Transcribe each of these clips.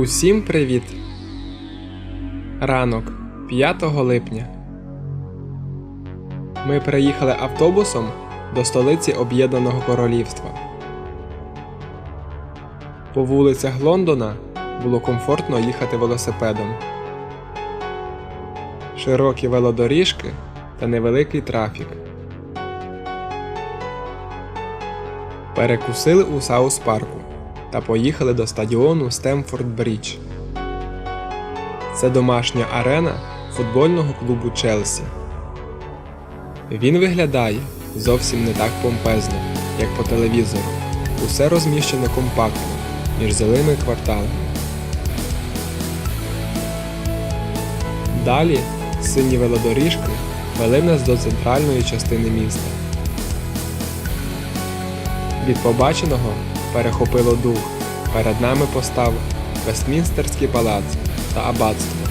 Усім привіт! Ранок 5 липня. Ми приїхали автобусом до столиці Об'єднаного Королівства. По вулицях Лондона було комфортно їхати велосипедом. Широкі велодоріжки та невеликий трафік. Перекусили у Саус парку та поїхали до стадіону Стемфорд Брідж. Це домашня арена футбольного клубу Челсі. Він виглядає зовсім не так помпезно, як по телевізору. Усе розміщено компактно між зеленими кварталами. Далі сині велодоріжки вели нас до центральної частини міста. Від побаченого перехопило дух. Перед нами постав Вестмінстерський палац та аббатство.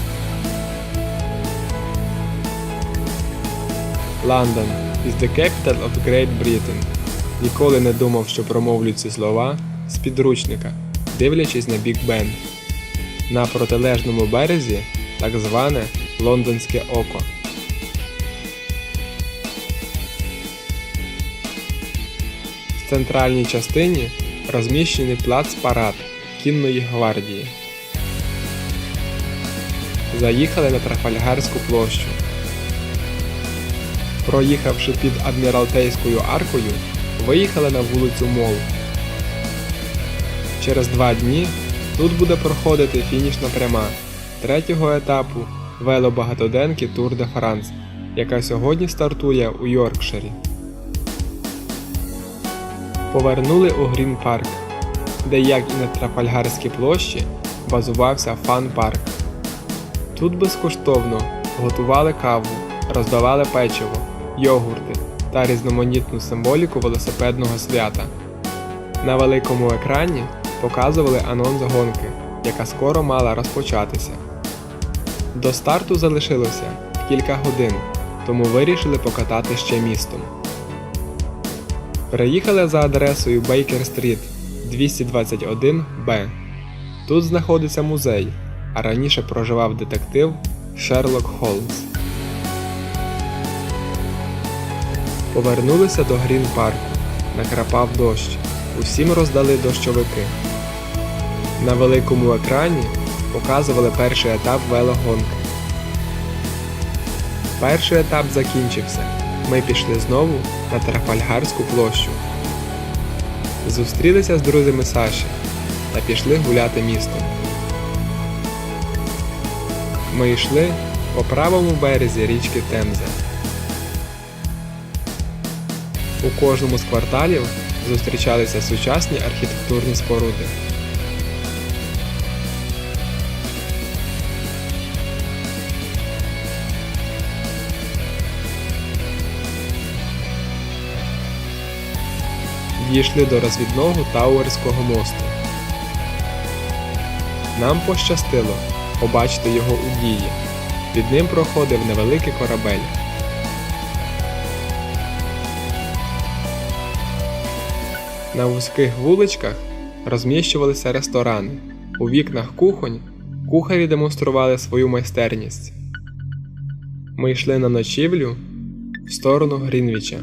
Лондон is the capital of Great Britain. Ніколи не думав, що промовлю ці слова з підручника, дивлячись на Біг Бен. На протилежному березі так зване Лондонське око. В центральній частині розміщений плац парад кінної гвардії. Заїхали на Трафальгарську площу. Проїхавши під Адміралтейською аркою, виїхали на вулицю Мол. Через два дні тут буде проходити фінішна пряма третього етапу велобагатоденки Тур де Франс, яка сьогодні стартує у Йоркширі. Повернули у Грін Парк, де, як і на Трафальгарській площі, базувався фан-парк. Тут безкоштовно готували каву, роздавали печиво, йогурти та різноманітну символіку велосипедного свята. На великому екрані показували анонс гонки, яка скоро мала розпочатися. До старту залишилося кілька годин, тому вирішили покатати ще містом. Приїхали за адресою Бейкер Стріт 221 Б. Тут знаходиться музей, а раніше проживав детектив Шерлок Холмс. Повернулися до Грін Парку. Накрапав дощ. Усім роздали дощовики. На великому екрані показували перший етап велогонки. Перший етап закінчився. Ми пішли знову на Трафальгарську площу. Зустрілися з друзями Саші та пішли гуляти містом. Ми йшли по правому березі річки Темза. У кожному з кварталів зустрічалися сучасні архітектурні споруди. Дійшли до розвідного Тауерського мосту. Нам пощастило побачити його у дії. Під ним проходив невеликий корабель. На вузьких вуличках розміщувалися ресторани. У вікнах кухонь кухарі демонстрували свою майстерність. Ми йшли на ночівлю в сторону Грінвіча.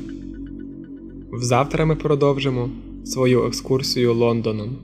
Взавтра ми продовжимо свою екскурсію Лондоном.